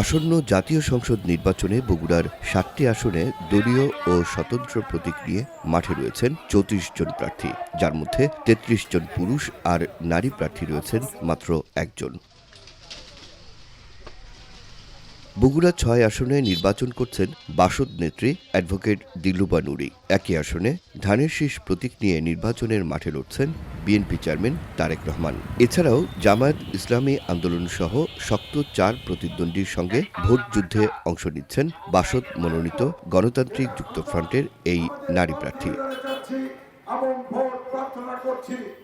আসন্ন জাতীয় সংসদ নির্বাচনে বগুড়ার সাতটি আসনে দলীয় ও স্বতন্ত্র প্রতীক নিয়ে মাঠে রয়েছেন চৌত্রিশ জন প্রার্থী। যার মধ্যে তেত্রিশ জন পুরুষ আর নারী প্রার্থী রয়েছেন মাত্র একজন। বগুড়া ছয় আসনে নির্বাচন করছেন বাসদ নেত্রী অ্যাডভোকেট দিলুবা নুরি। একই আসনে ধানের শীষ প্রতীক নিয়ে নির্বাচনের মাঠে লড়ছেন বিএনপি চেয়ারম্যান তারেক রহমান। এছাড়াও জামায়াত ইসলামী আন্দোলন সহ শক্ত চার প্রতিদ্বন্দ্বীর সঙ্গে ভোট যুদ্ধে অংশ নিচ্ছেন বাসদ মনোনীত গণতান্ত্রিক যুক্তফ্রন্টের এই নারী প্রার্থী।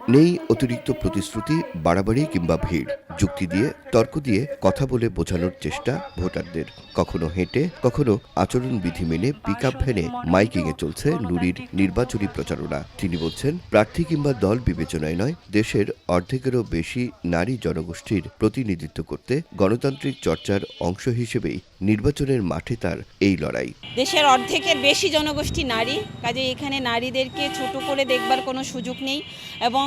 নেই অতিরিক্ত প্রতিশ্রুতি বাড়াবাড়ি কিংবা ভিড় যুক্তি দিয়ে তর্ক দিয়ে কথা বলে বোঝানোর চেষ্টা ভোটারদের। কখনো হেঁটে কখনো আচরণবিধি মেনে পিক আপ ভ্যানে মাইকিংয়ে চলছে নুরির নির্বাচনী প্রচারণা। তিনি বলছেন প্রার্থী কিংবা দল বিবেচনায় নয় দেশের অর্ধেকেরও বেশি নারী জনগোষ্ঠীর প্রতিনিধিত্ব করতে গণতান্ত্রিক চর্চার অংশ হিসেবেই নির্বাচনের মাঠে তার এই লড়াই। দেশের অর্ধেকের বেশি জনগোষ্ঠী নারী কাজে এখানে নারীদেরকে ছোট করে দেখবার কোনো সুযোগ নেই এবং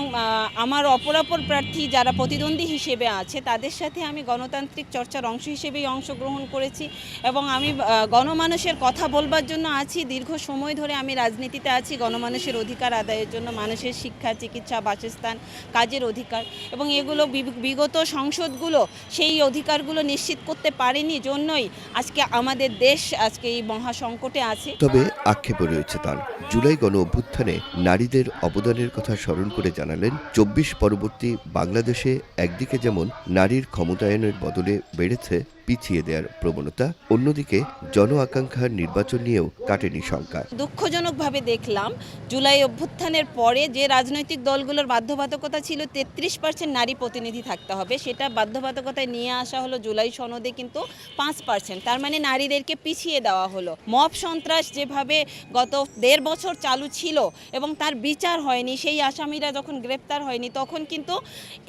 আমার অপরাপর প্রার্থী যারা প্রতিদ্বন্দ্বী হিসেবে আছে, তাদের সাথে আমি গণতান্ত্রিক চর্চার অংশ হিসেবেই অংশগ্রহণ করেছি এবং আমি গণমানুষের কথা বলবার জন্য আছি। দীর্ঘ সময় ধরে আমি রাজনীতিতে আছি, গণমানুষের অধিকার আদায়ের জন্য মানুষের শিক্ষা, চিকিৎসা, বাসস্থান কাজের অধিকার এবং এগুলো বিগত সংসদগুলো সেই অধিকারগুলো নিশ্চিত করতে পারেনি জন্যই আজকে আমাদের দেশ আজকে এই মহা সংকটে আছে। তবে আক্ষেপও রয়েছে তার। জুলাই গণ অভ্যুত্থানে নারীদের অবদানের কথা স্মরণ করে জানালেন চব্বিশ পরবর্তী বাংলাদেশে একদিকে যেমন নারীর ক্ষমতায়নের বদলে বেড়েছে পিছিয়ে দেওয়ার প্রবণতা অন্যদিকে জন আকাঙ্ক্ষার নির্বাচন নিয়েও কাটেনি শঙ্কা দুঃখজনকভাবে দেখলাম, জুলাই অভ্যুত্থানের পরে যে রাজনৈতিক দলগুলোর বাধ্যবাধকতা ছিল, তেত্রিশ পার্সেন্ট নারী প্রতিনিধি থাকতে হবে। সেটা বাধ্যবাধকতায় নিয়ে আসা হলো জুলাই সনদে কিন্তু পাঁচ পার্সেন্ট। তার মানে নারীদেরকে পিছিয়ে দেওয়া হলো। মব সন্ত্রাস যেভাবে গত দেড় বছর চালু ছিল এবং তার বিচার হয়নি, সেই আসামিরা যখন গ্রেপ্তার হয়নি, তখন কিন্তু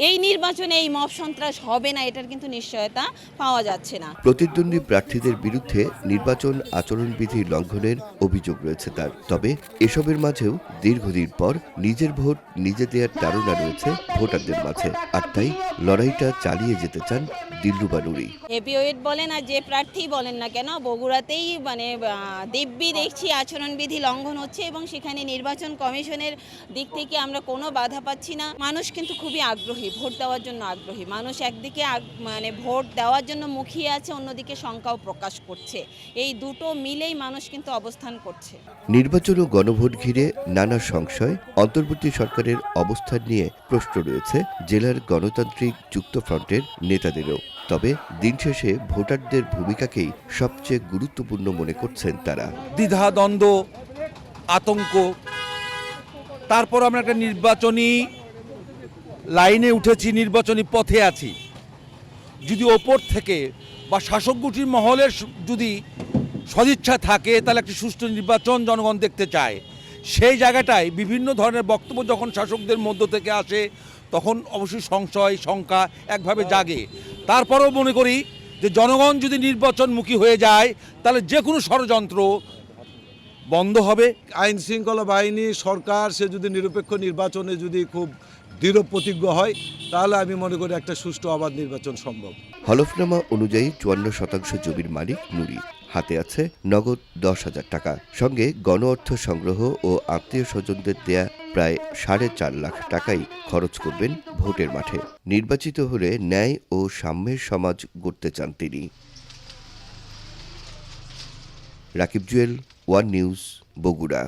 এই নির্বাচনে এই মব সন্ত্রাস হবে না, এটার কিন্তু নিশ্চয়তা পাওয়া যাচ্ছে। না। প্রতিদ্বন্দ্বী প্রার্থীদের বিরুদ্ধে নির্বাচন আচরণবিধি লঙ্ঘনের অভিযোগ রয়েছে তার। তবে এসবের মাঝেও দীর্ঘদিন পর নিজের ভোট নিজে দেওয়ার তাড়না রয়েছে ভোটারদের মাঝে। আর তাই লড়াইটা চালিয়ে যেতে চান দিল্লুবা নুরি বলেন আর যে প্রার্থী বলেন না কেন বগুড়াতেই মানে দিব্যি দেখছি আচরণবিধি লঙ্ঘন হচ্ছে এবং সেখানে নির্বাচন কমিশনের দিক থেকে আমরা কোনো বাধা পাচ্ছি না। মানুষ কিন্তু খুবই আগ্রহী ভোট দেওয়ার জন্য আগ্রহী। মানুষ একদিকে মানে ভোট দেওয়ার জন্য মুখিয়ে আছে অন্যদিকে শঙ্কাও প্রকাশ করছে। এই দুটো মিলেই মানুষ কিন্তু অবস্থান করছে। নির্বাচন ও গণভোট ঘিরে নানা সংশয় অন্তর্বর্তী সরকারের অবস্থান নিয়ে প্রশ্ন রয়েছে জেলার গণতান্ত্রিক যুক্তফ্রন্টের নেতাদেরও। তবে দিন শেষে ভোটারদের ভূমিকাকেই সবচেয়ে গুরুত্বপূর্ণ মনে করছেন তারা। দ্বিধা দ্বন্দ্ব আতঙ্ক। তারপর আমরা একটা নির্বাচনী লাইনে উঠেছি নির্বাচনী পথে আছি। যদি ওপর থেকে বা শাসক গোষ্ঠীর মহলের যদি সদিচ্ছা থাকে, তাহলে একটি সুষ্ঠু নির্বাচন জনগণ দেখতে চায়। সেই জায়গাটায় বিভিন্ন ধরনের বক্তব্য যখন শাসকদের মধ্য থেকে আসে, তখন অবশ্যই সংশয়, শঙ্কা একভাবে জাগে। তারপরেও মনে করি যে জনগণ যদি নির্বাচনমুখী হয়ে যায়, তাহলে যে কোনো ষড়যন্ত্র বন্ধ হবে। আইন শৃঙ্খলা বাহিনী, সরকার, সে যদি নিরপেক্ষ নির্বাচনে যদি খুব দৃঢ় প্রতিজ্ঞ হয়, তাহলে আমি মনে করি একটা সুষ্ঠু অবাধ নির্বাচন সম্ভব। হলফনামা অনুযায়ী চুয়ান্ন শতাংশ জমির মালিক নুরি হাতে আছে নগদ দশ হাজার টাকা। সঙ্গে গণ অর্থ সংগ্রহ ও আত্মীয় স্বজনদের দেয়া প্রায় সাড়ে চার লাখ টাকাই খরচ করবেন ভোটের মাঠে। নির্বাচিত হলে ন্যায় ও সাম্যের সমাজ গড়তে চান তিনি। Rakib Jewel, one news, Bogura.